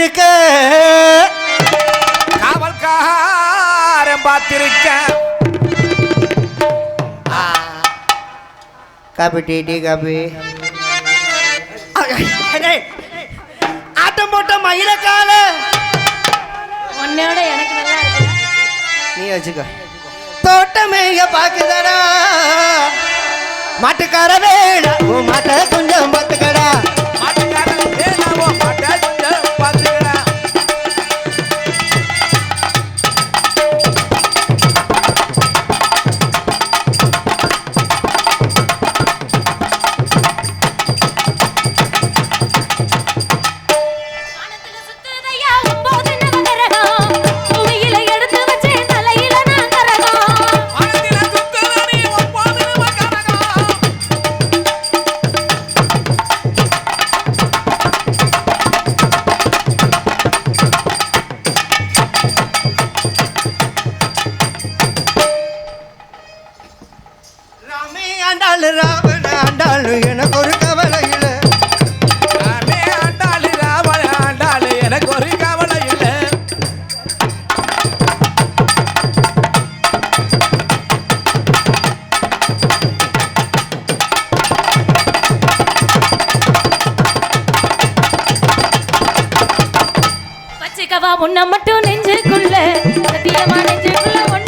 பார்த்திருக்க காவல்காரன் பார்த்திருக்க. Coffee tea tea coffee ஆட்டம் போட்ட மயில கால உன்னோட எனக்கு நல்லா நீ வச்சுக்க. தோட்டமே பாக்குதடா? மாட்டுக்கார வேலை மாட்ட கொஞ்சம் பார்த்துக்கடா. உன்னை மட்டும் நெஞ்சுக்குள்ள சத்தியமா நெஞ்சுக்குள்ள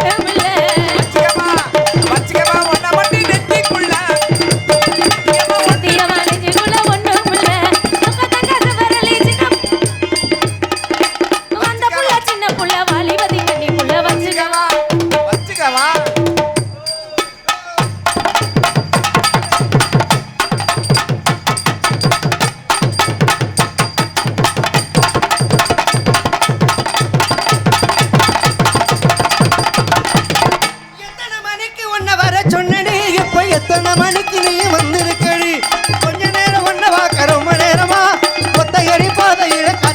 இழக்க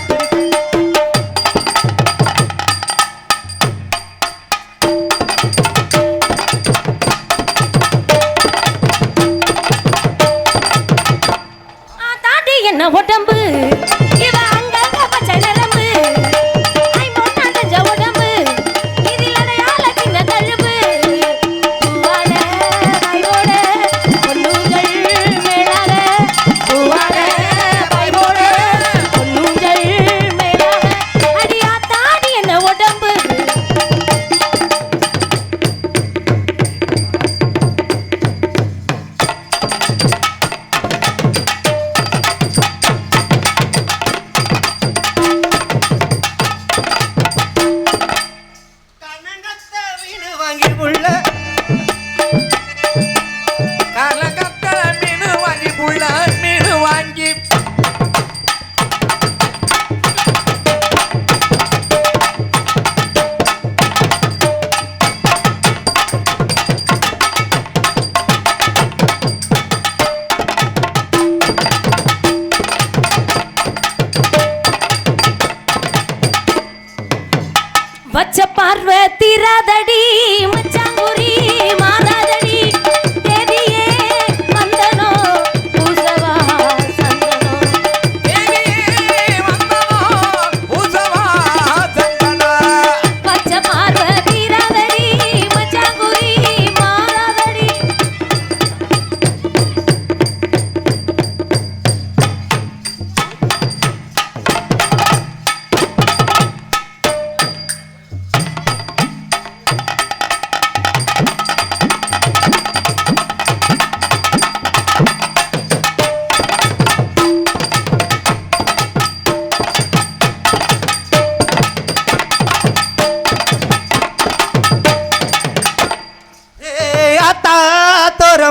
பார்வ திரதடி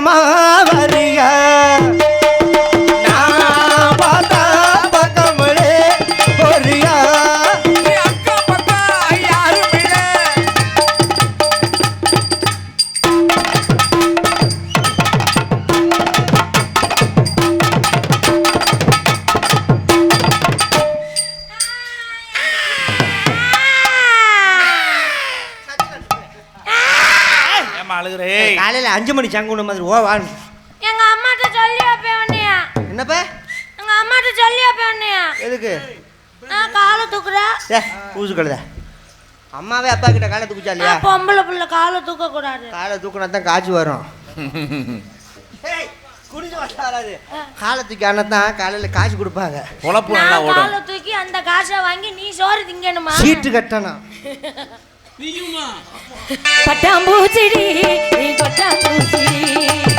மாவரியா காலையில் அஞ்சு மணி சங்குன மாதிரி ஓ வாங்க எங்க அம்மாட்ட சொல்லி வைப்பேன் என்னப்பா? எங்க அம்மாட்ட சொல்லி வைப்பேன் எதுக்கு? நான் காலை தூக்குறேன் ஏ ஊசு கழுத அம்மாவே அப்பா கிட்ட காலை தூக்குச்சா இல்லையா? பொம்பளை பிள்ளை காலை தூக்க கூடாது காலை தூக்குனா தான் காய்ச்சி வரும். காலை தூக்கி ஆனால் தான் காலையில் காசு கொடுப்பாங்க. பொழப்பு நல்லா ஓடும் காலை தூக்கி அந்த காசை வாங்கி நீ சோறு திங்கணுமா? சீட்டு கட்டணும். பட்டாம்பூச்சிடி நீ கொட்டாம்பூச்சிடி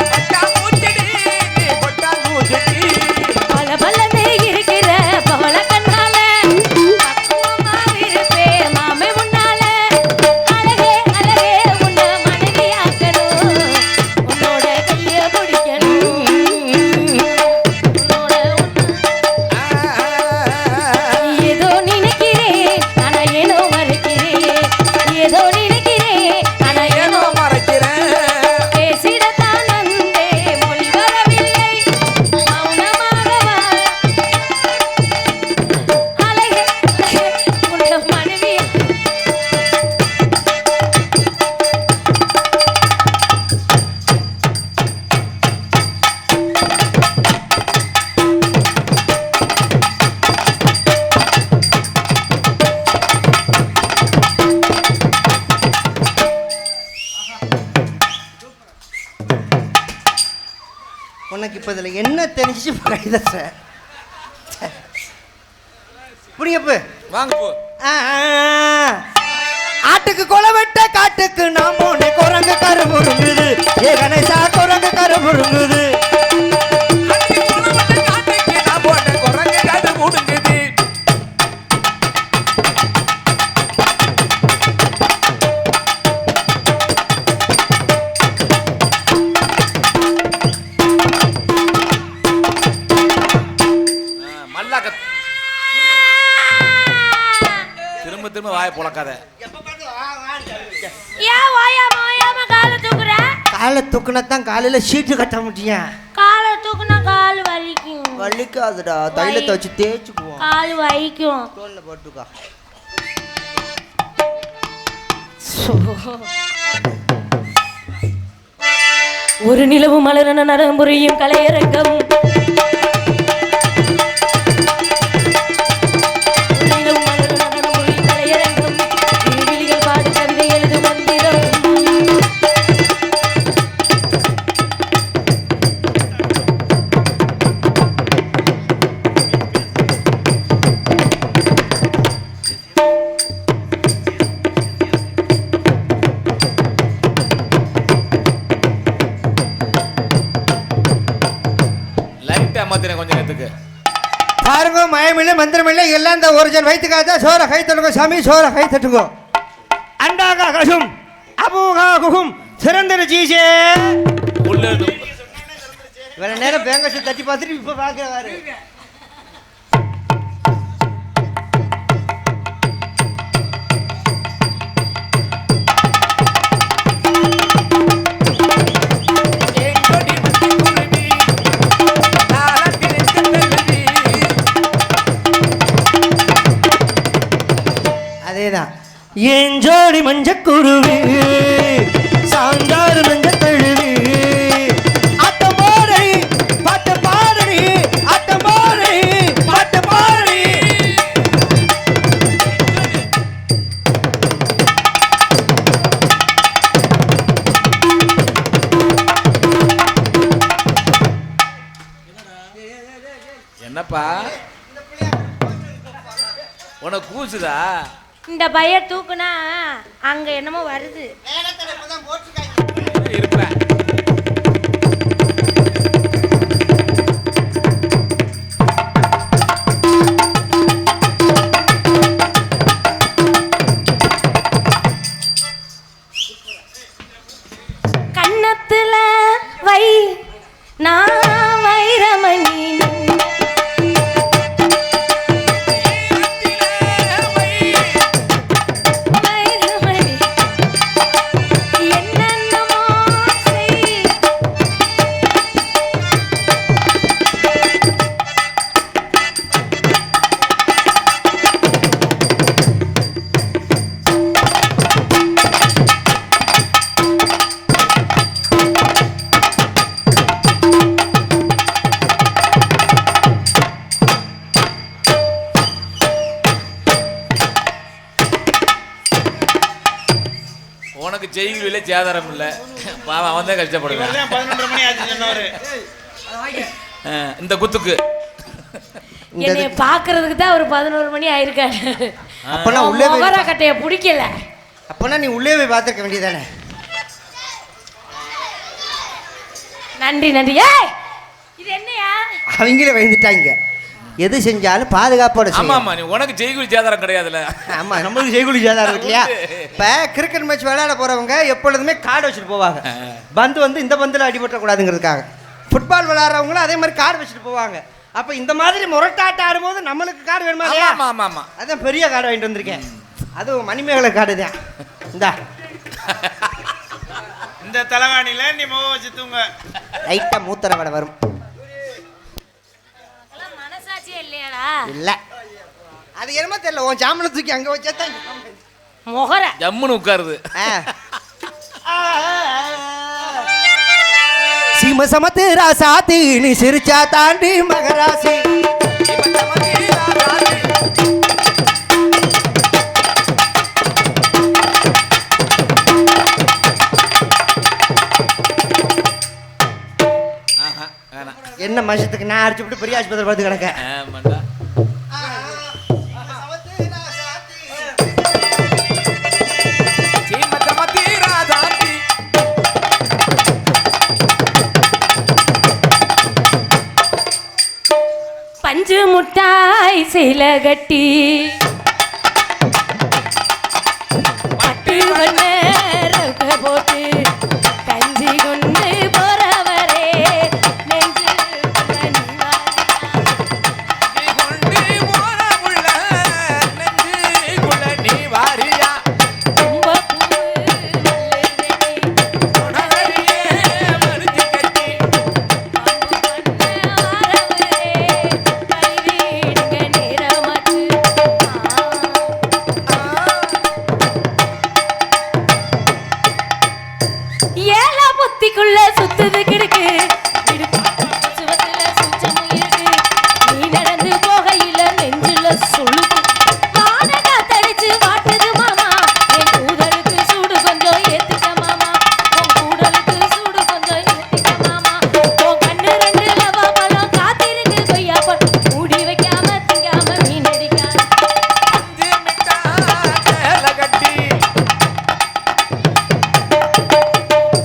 உனக்கு இப்போ இதில் என்ன தெரிஞ்சிச்சு சார் புரியப்பு வாங்க போ. ஆட்டுக்கு கொலை வெட்ட காட்டுக்கு நாம் போன குரங்கு கரு முருங்குது ஏ கணேசா குரங்கு கரு முருங்குது காலை துக்குனத்தான் காலையில் சீட்டு கட்ட முடியும் காலை தூக்குனா கால் வலிக்கும். வலிக்காதுடா. தைலத்தை வச்சு தேய்ச்சிக்குவோம் கால் வலிக்கும். தோல்ல போட்டுக்கோ. ஒரு நிலவு மலரன நரம்புரியும் கலையரங்கம். பாருங்க மயமில்லை மந்திரமில்லை எல்லாம் இந்த ஒரிஜினல் வயிற்றுக்காக சோற கை தட்டுங்க சாமி சோற கை தட்டுங்க. அண்டாகா கசும் அபூகா குகும் சிறந்தரு ஜீசே உள்ள இருந்து- இவ்வளவு நேரம் பேங்கஸ் தட்டி பார்த்துட்டு இப்போ பார்க்குறாரு. அதேதான் என் ஜோடி மஞ்சக்குருவி சாந்தாறு மஞ்ச தழுவி. அத்தமாரி பாட்டு பாடடி அத்தமாரி பாட்டு பாடடி என்னப்பா? உனக்கு கூசுதா? இந்த பைய தூக்குனா அங்க என்னமோ வருது. இருப்பேன். உனக்கு செய்தியில சேதாரம் இல்ல. பாவம் அவன் தான் கஷ்டப்படுவேன் மணி ஆச்சு சொன்னவரு. இந்த குத்துக்கு. என்னைய பாக்குறதுக்கு தான் ஒரு பதினோரு மணி ஆயிருக்காரு. அப்பனா உள்ளே போய் கட்டைய பிடிக்கல. அப்பனா நீ உள்ளே போய் பார்த்துருக்க வேண்டியதானே? நன்றி நன்றி. ஏய் இது என்னையா? அவங்களே பயந்துட்டாங்க. எது செஞ்சாலும் பாதுகாப்போட ஆமா ஆமா நீ உனக்கு செய்தி சேதாரம் கிடையாதுல்ல. ஆமா நம்மளுக்கு செய்குலி சேதாரம் இருக்கு இல்லையா? இப்ப கிரிக்கெட் மேட்ச் விளையாட போறவங்க எப்பொழுதுமே கார்டு வச்சுட்டு போவாங்க. பந்து வந்து இந்த பந்துல அடிபட்ட கூடாதுங்கிறதுக்காக ஃபுட்பால் விளையாடுறவங்களும் அதே மாதிரி கார்டு வச்சுட்டு போவாங்க. அப்ப இந்த மாதிரி முரட்டாட்டம் ஆடும்போது நம்மளுக்கு கார்டு வேணுமா ஆமா இல்லையா? ஆமா ஆமா அதான் பெரிய கார்டு வாங்கிட்டு வந்திருக்கேன். அதுவும் மணிமேகலை கார்டு தான். இந்தா. இந்த தலைவாணியில நீ முகம் வச்சு தூங்க. லைட்டா மூத்தர வடை வரும். இல்ல. அது என்னமோ தெரியல உன் ஜாமனை தூக்கி அங்க வச்சா தான் முகர. ஜம்முன்னு உட்காருது. சீம சமத்து ராசாத்தி நீ சிரிச்சா தாண்டி மகராசி. என்ன மனுஷத்துக்கு நான் அடிச்சு விட்டு பெரிய ஆஸ்பத்திரி பார்த்து கிடக்க? பஞ்சு முட்டாய் சில கட்டி. பாட்டு வண்ண போட்டு